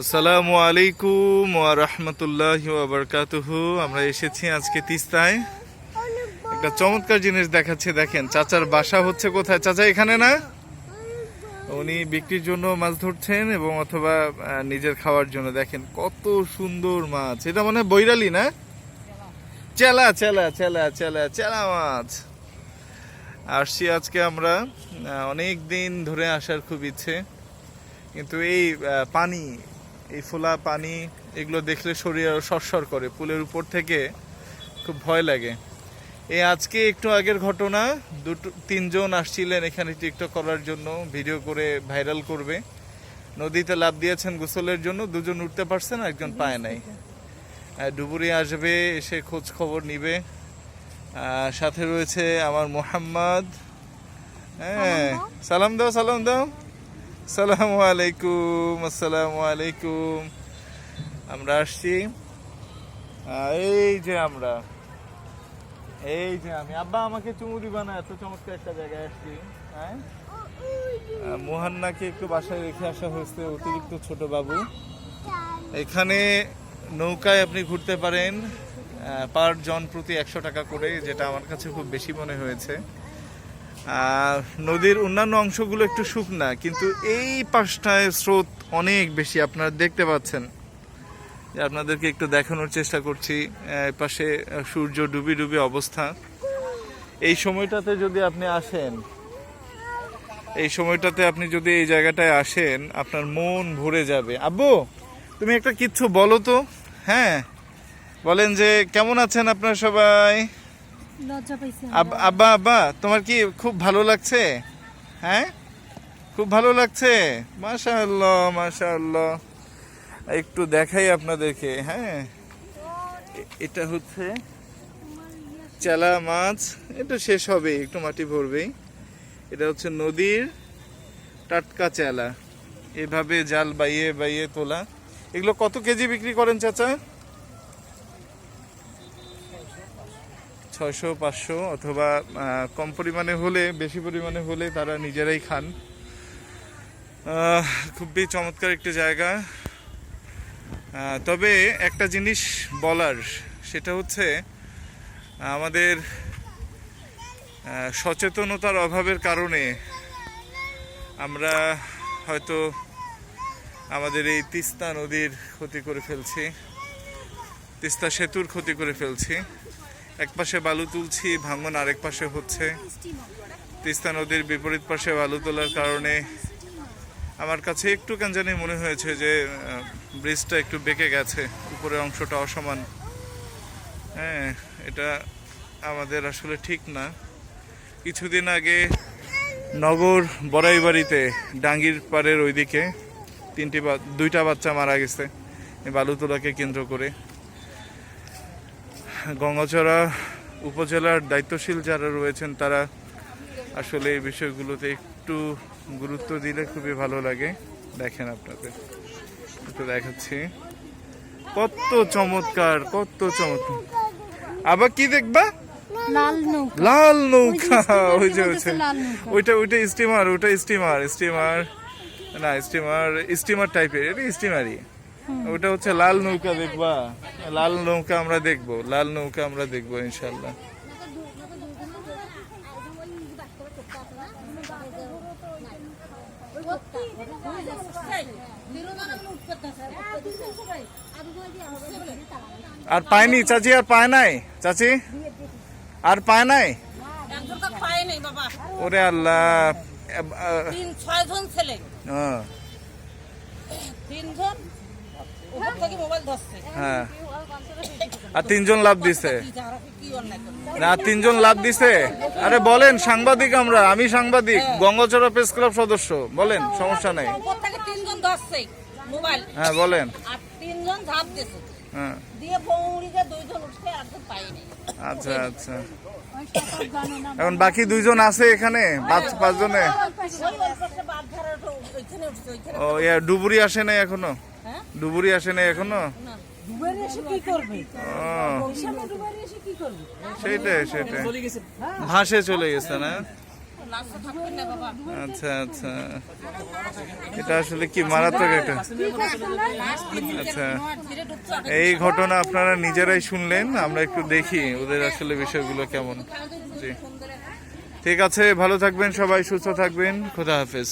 আসসালামু আলাইকুম ওয়া রাহমাতুল্লাহি ওয়া বারাকাতুহু। আমরা এসেছি আজকে তিস্তায়। একটা চমৎকার জিনিস দেখাচ্ছে, দেখেন, চাচার বাসা হচ্ছে কোথায়? চাচা এখানে না? উনি বিক্রির জন্য মাছ ধরছেন এবং অথবা নিজের খাওয়ার জন্য। দেখেন, কত সুন্দর মাছ। এটা মানে বৈরালি না? চেলা চেলা চেলা চেলা চেলা মাছ। আসছি আজকে আমরা অনেক দিন ধরে আসার খুব ইচ্ছে। কিন্তু এই পানি এই ফোলা পানি এগুলো দেখলে শরীর আরও সরসর করে পুলের উপর থেকে খুব ভয় লাগে। এই আজকে একটু আগের ঘটনা দুটো তিনজন আসছিলেন এখানে টিকটক করার জন্য ভিডিও করে ভাইরাল করবে। নদীতে লাভ দিয়েছেন গোসলের জন্য দুজন উঠতে পারছেন একজন পায় নাই। ডুবুরি আসবে এসে খোঁজ খবর নিবে। সাথে রয়েছে আমার মোহাম্মদ। হ্যাঁ সালাম দাও সালাম দাও। আসসালামু আলাইকুম আসসালামু আলাইকুম। আমরা আসছি। এই যে আমরা। এই যে আমি। আব্বা, আমাকে চুমু দিবা না এত চমৎকার একটা জায়গায় আসছি। হ্যাঁ? মোহান্নাকে একটু বাসায় রেখে আসা হয়েছে, অতিরিক্ত ছোট বাবু। এখানে নৌকায় আপনি ঘুরতে পারেন পার জন প্রতি একশো টাকা করে, যেটা আমার কাছে খুব বেশি মনে হয়েছে। নদীর অন্যান্য অংশগুলো একটু শুকনা, কিন্তু এই পাশটায় স্রোত অনেক বেশি, আপনারা দেখতে পাচ্ছেন। আপনাদেরকে একটু দেখানোর চেষ্টা করছি পাশে সূর্য ডুবি ডুবি অবস্থা। এই সময়টাতে যদি আপনি আসেন, এই সময়টাতে আপনি যদি এই জায়গাটায় আসেন, আপনার মন ভরে যাবে। আব্বু, তুমি একটা কিচ্ছু বলো তো। হ্যাঁ বলেন যে, কেমন আছেন আপনারা সবাই? আব্বা আব্বা, তোমার কি খুব ভালো লাগছে? হ্যাঁ? খুব ভালো লাগছে? মাশাআল্লাহ মাশাআল্লাহ। একটু দেখাই আপনাদেরকে হ্যাঁ? এটা হচ্ছে চেলা মাছ। এটা শেষ হবে, একটু মাটি ভরবেই। এটা হচ্ছে নদীর টাটকা চেলা। এভাবে জাল বাইয়ে বাইয়ে তোলা। এগুলো কত কেজি বিক্রি করেন, চাচা? ছয়শো, পাঁচশো অথবা কম পরিমাণে হলে, বেশি পরিমাণে হলে তারা নিজেরাই খান। খুবই চমৎকার একটি জায়গা। তবে একটা জিনিস বলার, সেটা হচ্ছে, আমাদের সচেতনতার অভাবের কারণে আমরা হয়তো আমাদের এই তিস্তা নদীর ক্ষতি করে ফেলছি, তিস্তা সেতুর ক্ষতি করে ফেলছি। এক পাশে বালু তুলছি, ভাঙন আরেক পাশে হচ্ছে। তিস্তা নদীর বিপরীত পাশে বালু তোলার কারণে আমার কাছে একটু কেন জানি মনে হয়েছে যে ব্রিজটা একটু বেঁকে গেছে, উপরের অংশটা অসমান। হ্যাঁ এটা আমাদের আসলে ঠিক না। কিছুদিন আগে নগর বড়াইবাড়িতে ডাঙ্গির পাড়ের ওইদিকে তিনটি দুইটা বাচ্চা মারা গেছে বালু তোলাকে কেন্দ্র করে। গঙ্গাচড়া উপজেলার দায়িত্বশীল যারা রয়েছেন তারা আসলে এই বিষয়গুলোতে একটু গুরুত্ব দিলে খুবই ভালো লাগে। দেখেন আপনাদের একটু দেখাচ্ছি। কত চমৎকার কত চমৎকার। আবার কি দেখবা? লাল নৌকা। লাল নৌকা ওই যে ওইটা ওইটা স্টিমার ওইটা স্টিমার স্টিমার না স্টিমার স্টিমার টাইপের এটা স্টিমারই ওটা হচ্ছে লাল নৌকা দেখবা। লাল নৌকা আমরা দেখব লাল নৌকা আমরা দেখব ইনশাল্লাহ আর পায়নি চাচি আর পায় নাই? চাচি? আর পায় নাই? ওরে আল্লাহ। এব- ছয় জন ছেলে। হ্যাঁ, তিনজন? হ্যাঁ। আর তিনজন লাভ দিছে। না তিনজন লাভ দিছে? আরে বলেন সাংবাদিক আমরা আমি সাংবাদিক গঙ্গাচড়া প্রেস ক্লাব সদস্য। বলেন সমস্যা নাই। হ্যাঁ বলেন। হ্যাঁ। আচ্ছা আচ্ছা। এখন বাকি দুইজন আছে এখানে? পাঁচ পাঁচজনে? ও ইয়া ডুবুরি আসে নাই এখনও? হ্যাঁ ডুবুরি আসে নাই এখনও? না ডুবের এসে কি করবে? ও হিসাবে ডুবের এসে কি করবে? সেইটাই সেটাই। ভাসে চলে গেছে না? আচ্ছা আচ্ছা। এটা আসলে কি মারাত্মক একটা আচ্ছা এই ঘটনা আপনারা নিজেরাই শুনলেন আমরা একটু দেখি ওদের আসলে বিষয়গুলো কেমন। জি। ঠিক আছে ভালো থাকবেন সবাই সুস্থ থাকবেন। খোদা হাফেজ।